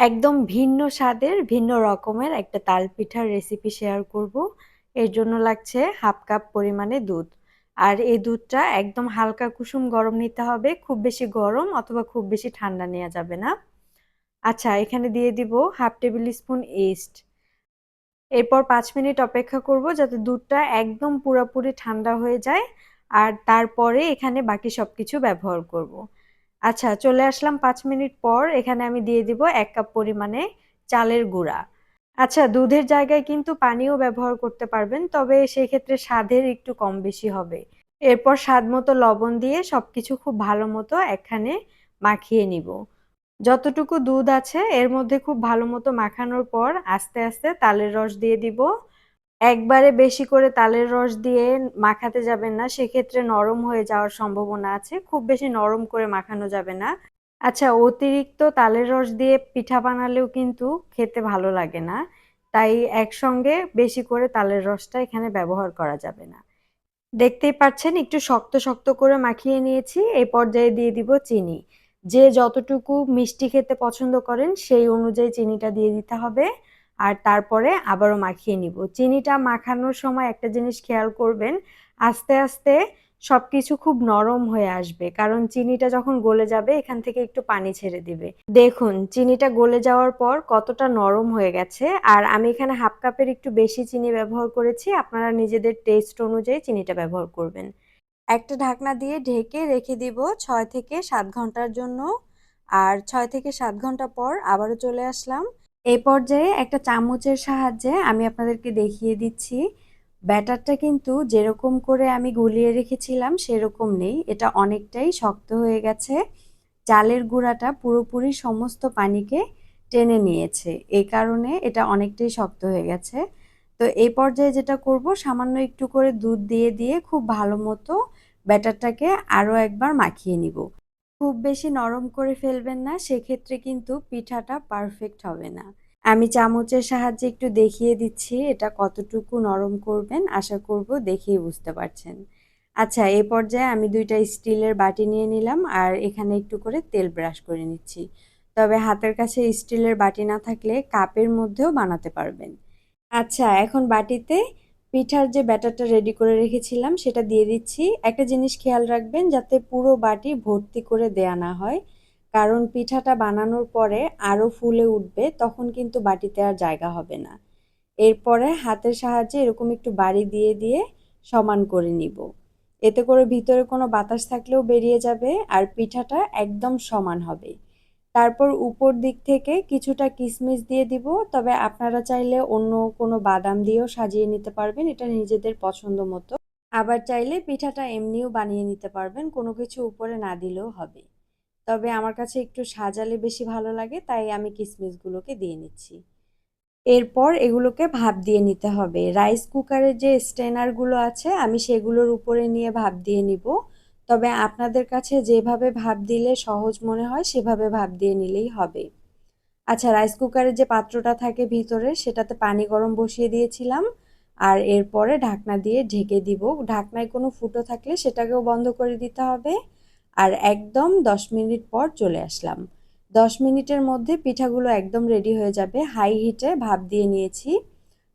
একদম ভিন্ন স্বাদের, ভিন্ন রকমের একটা তাল পিঠার রেসিপি শেয়ার করব। এর জন্য লাগছে হাফ কাপ পরিমাণে দুধ। আর এই দুধটা একদম হালকা কুসুম গরম নিতে হবে। খুব বেশি গরম অথবা খুব বেশি ঠান্ডা নেওয়া যাবে না। আচ্ছা এখানে দিয়ে দিব হাফ টেবিল স্পুন ইস্ট এরপর পাঁচ মিনিট অপেক্ষা করব যাতে দুধটা একদম পুরোপুরি ঠান্ডা হয়ে যায়। আর তারপরে এখানে বাকি সব কিছু ব্যবহার করব। আচ্ছা চলে আসলাম পাঁচ মিনিট পর। এখানে আমি দিয়ে দিব এক কাপ পরিমাণে চালের গুঁড়া। আচ্ছা দুধের জায়গায় কিন্তু পানিও ব্যবহার করতে পারবেন, তবে সেই ক্ষেত্রে স্বাদের একটু কম বেশি হবে। এরপর স্বাদ মতো লবণ দিয়ে সব কিছু খুব ভালো মতো এখানে মাখিয়ে নিব। যতটুকু দুধ আছে, এর মধ্যে খুব ভালো মতো মাখানোর পর আস্তে আস্তে তালের রস দিয়ে দিব। একবারে বেশি করে তালের রস দিয়ে মাখাতে যাবেন না, সেক্ষেত্রে নরম হয়ে যাওয়ার সম্ভাবনা আছে। খুব বেশি নরম করে মাখানো যাবে না। আচ্ছা অতিরিক্ত তালের রস দিয়ে পিঠা বানালেও কিন্তু খেতে ভালো লাগে না। তাই একসঙ্গে বেশি করে তালের রসটা এখানে ব্যবহার করা যাবে না। দেখতেই পাচ্ছেন, একটু শক্ত শক্ত করে মাখিয়ে নিয়েছি। এই পর্যায়ে দিয়ে দিব চিনি। যে যতটুকু মিষ্টি খেতে পছন্দ করেন, সেই অনুযায়ী চিনিটা দিয়ে দিতে হবে। আর তারপরে আবারও মাখিয়ে নিব। চিনিটা মাখানোর সময় একটা জিনিস খেয়াল করবেন, আস্তে আস্তে সব কিছু খুব নরম হয়ে আসবে, কারণ চিনিটা যখন গলে যাবে এখান থেকে একটু পানি ছেড়ে দিবে। দেখুন, চিনিটা গলে যাওয়ার পর কতটা নরম হয়ে গেছে, আর আমি এখানে হাফ কাপের একটু বেশি চিনি ব্যবহার করেছি, আপনারা নিজেদের টেস্ট অনুযায়ী চিনিটা ব্যবহার করবেন। একটা ঢাকনা দিয়ে ঢেকে রেখে দিব ছয় থেকে সাত ঘণ্টার জন্য, আর ছয় থেকে সাত ঘণ্টা পর আবারও চলে আসলাম। এই পর্যায়ে একটা চামচের সাহায্যে আমি আপনাদেরকে দেখিয়ে দিচ্ছি। ব্যাটারটা কিন্তু যেরকম করে আমি গুলিয়ে রেখেছিলাম সেরকম নেই। এটা অনেকটাই শক্ত হয়ে গেছে। চালের গুঁড়াটা পুরোপুরি সমস্ত পানিকে টেনে নিয়েছে। এই কারণে এটা অনেকটাই শক্ত হয়ে গেছে। তো এই পর্যায়ে যেটা করব, সামান্য একটু করে দুধ দিয়ে দিয়ে খুব ভালো মতো ব্যাটারটাকে আরও একবার মাখিয়ে নিব। খুব বেশি নরম করে ফেলবেন না, সেক্ষেত্রে কিন্তু পিঠাটা পারফেক্ট হবে না। আমি চামচের সাহায্যে একটু দেখিয়ে দিচ্ছি এটা কতটুকু নরম করবেন, আশা করব দেখেই বুঝতে পারছেন। আচ্ছা এই পর্যায়ে আমি দুইটা স্টিলের বাটি নিয়ে নিলাম আর এখানে একটু করে তেল ব্রাশ করে নিচ্ছি। তবে হাতের কাছে স্টিলের বাটি না থাকলে কাপের মধ্যেও বানাতে পারবেন। আচ্ছা এখন বাটিতে পিঠার যে ব্যাটারটা রেডি করে রেখেছিলাম, সেটা দিয়ে দিচ্ছি। একটা জিনিস খেয়াল রাখবেন, যাতে পুরো বাটি ভর্তি করে দেয়া না হয়। কারণ পিঠাটা বানানোর পরে আরও ফুলে উঠবে, তখন কিন্তু বাটিতে আর জায়গা হবে না। এরপরে হাতের সাহায্যে এরকম একটু বাড়ি দিয়ে দিয়ে সমান করে নিব। এতে করে ভিতরে কোনো বাতাস থাকলেও বেরিয়ে যাবে, আর পিঠাটা একদম সমান হবে। তারপর উপর দিক থেকে কিছুটা কিশমিশ দিয়ে দিব, তবে আপনারা চাইলে অন্য কোনো বাদাম দিয়েও সাজিয়ে নিতে পারবেন, এটা নিজেদের পছন্দ মতো। আবার চাইলে পিঠাটা এমনিও বানিয়ে নিতে পারবেন, কোনো কিছু উপরে না দিলেও হবে। তবে আমার কাছে একটু সাজালে বেশি ভালো লাগে, তাই আমি কিশমিশগুলোকে দিয়ে নিচ্ছি। এরপর এগুলোকে ভাপ দিয়ে নিতে হবে। রাইস কুকারের যে স্ট্রেনারগুলো আছে, আমি সেগুলোর উপরে নিয়ে ভাপ দিয়ে নিব। তবে আপনাদের কাছে যেভাবে ভাব দিলে সহজ মনে হয়, সেভাবে ভাব দিয়ে নিলেই হবে। আচ্ছা রাইস কুকারের যে পাত্রটা থাকে ভিতরে, সেটাতে পানি গরম বসিয়ে দিয়েছিলাম। আর এরপরে ঢাকনা দিয়ে ঢেকে দিব। ঢাকনায় কোনো ফুটো থাকলে সেটাকেও বন্ধ করে দিতে হবে। আর একদম দশ মিনিট পর চলে আসলাম। দশ মিনিটের মধ্যে পিঠাগুলো একদম রেডি হয়ে যাবে। হাই হিটে ভাপ দিয়ে নিয়েছি।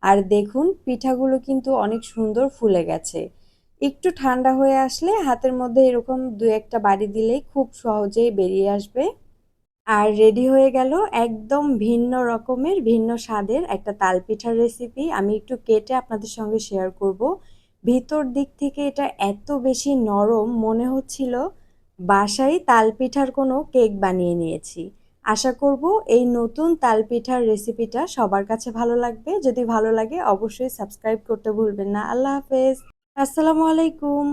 আর দেখুন, পিঠাগুলো কিন্তু অনেক সুন্দর ফুলে গেছে। একটু ঠান্ডা হয়ে আসলে হাতের মধ্যে এরকম দু একটা বাড়ি দিলেই খুব সহজেই বেরিয়ে আসবে। আর রেডি হয়ে গেল একদম ভিন্ন রকমের, ভিন্ন স্বাদের একটা তাল পিঠার রেসিপি আমি একটু কেটে আপনাদের সঙ্গে শেয়ার করব। ভিতর দিক থেকে এটা এত বেশি নরম মনে হচ্ছিল বাসায় তাল পিঠার কোনো কেক বানিয়ে নিয়েছি। আশা করব এই নতুন তাল পিঠার রেসিপিটা সবার কাছে ভালো লাগবে। যদি ভালো লাগে অবশ্যই সাবস্ক্রাইব করতে ভুলবেন না। আল্লাহ হাফেজ। আসসালামু আলাইকুম।